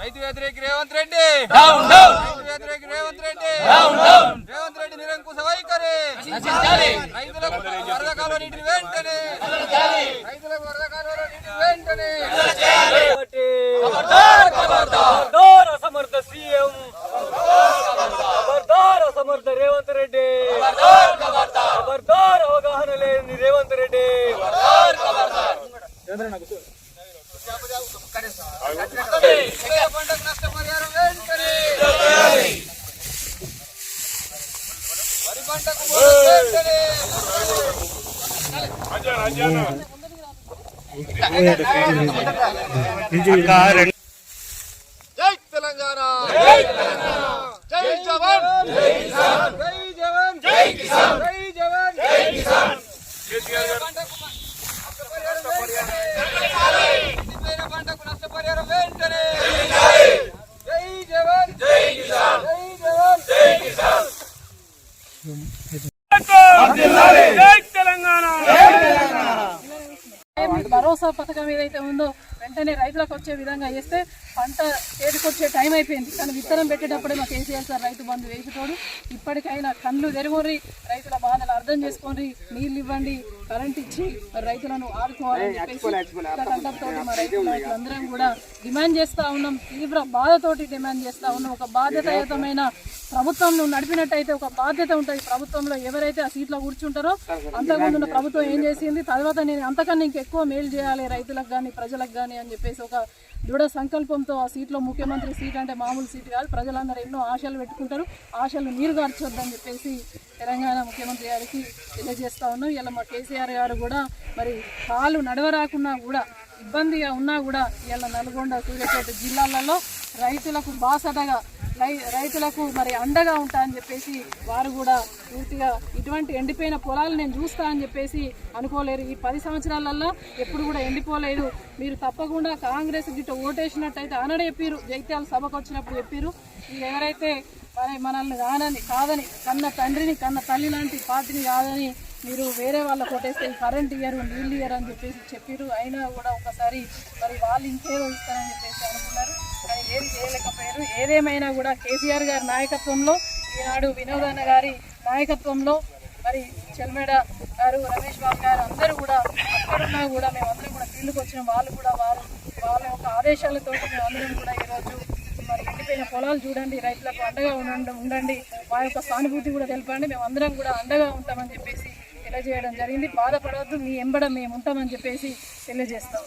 రైతు వ్యతిరేక Revanth Reddy. Down down. రైతు వ్యతిరేక రేవంత్ రెడ్డి. Down down. రేవంత్ రెడ్డి నిరంకుశ వైఖరి. రైతులకు వరద కాలువ నీటిని వెంటనే. రైతులకు వరద కాలువ నీటిని వెంటనే. ఖబర్దార్ ఖబర్దార్ ఖబర్దార్ అసమర్థ సీఎం. ఖబర్దార్ అసమర్థ రేవంత్ రెడ్డి. ఖబర్దార్ ఖబర్దార్ ఖబర్దార్ అవగాహన లేని రేవంత్ రెడ్డి. రైతుల పంటకు జై తెలంగాణ జై తెలంగాణ జై జవాన్ జై కిసాన్ జై జవాన్ జై కిసాన్ జై జవాన్ జై కిసాన్ పంటకు నష్టపరిహారం వెంటనే పంటకు నష్టపరిహారం వెంటనే జై జవాన్ జై కిసాన్ జై జవాన్ జై కిసాన్ జై తెలంగాణ భరోసా పథకం ఏదైతే ఉందో వెంటనే రైతులకు వచ్చే విధంగా చేస్తే పంట చేతికొచ్చే టైం అయిపోయింది. కానీ విత్తనం పెట్టేటప్పుడే మా కేసీఆర్ సార్ రైతు బంధు వేసుకోడు ఇప్పటికైనా కళ్ళు తెరుగురి రైతుల బాధలు అర్థం చేసుకొని నీళ్ళు ఇవ్వండి కరెంట్ ఇచ్చి రైతులను ఆదుకోవాలని చెప్పేసి మా రైతు నాయకులందరం కూడా డిమాండ్ చేస్తా ఉన్నాం. తీవ్ర బాధతోటి డిమాండ్ చేస్తా ఉన్నాం. ఒక బాధ్యతాయుతమైన ప్రభుత్వం నడిపినట్టయితే ఒక బాధ్యత ఉంటుంది. ప్రభుత్వంలో ఎవరైతే ఆ సీట్లో కూర్చుంటారో అంతకుముందు ఉన్న ప్రభుత్వం ఏం చేసింది? తర్వాత నేను అంతకన్నా ఇంకెక్కువ మేలు చేయాలి రైతులకు కానీ ప్రజలకు కానీ అని చెప్పేసి ఒక దృఢ సంకల్పంతో ఆ సీట్లో ముఖ్యమంత్రి సీట్ అంటే మామూలు సీట్ కాదు. ప్రజలందరూ ఎన్నో ఆశలు పెట్టుకుంటారు. ఆశలు నీరు గార్చొద్దని చెప్పేసి తెలంగాణ ముఖ్యమంత్రి గారికి తెలియజేస్తా ఉన్నాం. ఇలా మా కేసీఆర్ గారు కూడా మరి కాలు నడవరాకున్నా కూడా ఇబ్బందిగా ఉన్నా కూడా ఇలా నల్గొండ సూర్యాపేట జిల్లాలలో రైతులకు బాసటగా రైతులకు మరి అండగా ఉంటా అని చెప్పేసి వారు కూడా పూర్తిగా ఇటువంటి ఎండిపోయిన పొలాలు నేను చూస్తా అని చెప్పేసి అనుకోలేరు. ఈ పది సంవత్సరాలల్లో ఎప్పుడు కూడా ఎండిపోలేదు. మీరు తప్పకుండా కాంగ్రెస్ గిట్ట ఓటేసినట్టయితే ఆనడే చెప్పారు జైత్యాల సభకు వచ్చినప్పుడు చెప్పారు ఎవరైతే మరి మనల్ని కానని కాదని కన్న తండ్రిని కన్న తల్లి లాంటి పార్టీని కాదని మీరు వేరే వాళ్ళ కొట్టేస్తే కరెంట్ ఇయ్యరు నీళ్ళు ఇయ్యరు అని చెప్పేసి చెప్పారు అయినా కూడా ఒకసారి మరి వాళ్ళు ఇంకేదో ఇస్తారని చెప్పేసి అనుకున్నారు చేశారు ఏదేమైనా కూడా కేసీఆర్ గారి నాయకత్వంలో ఈనాడు వినోదన్న గారి నాయకత్వంలో మరి చెల్మేడ గారు రమేష్ బాబు గారు అందరూ కూడా అక్కడున్నా కూడా మేమందరం కూడా ఫీల్డ్కి వచ్చిన వాళ్ళు కూడా వారు వాళ్ళ యొక్క ఆదేశాలతో మేమందరం కూడా ఈరోజు మరి ఎండిపోయిన పొలాలు చూడండి రైతులకు అండగా ఉండండి ఉండండి మా యొక్క సానుభూతి కూడా తెలపండి మేము అందరం కూడా అండగా ఉంటామని చెప్పేసి తెలియజేయడం జరిగింది. బాధపడవద్దు మీ ఎంబడ మేము ఉంటామని చెప్పేసి తెలియజేస్తాం.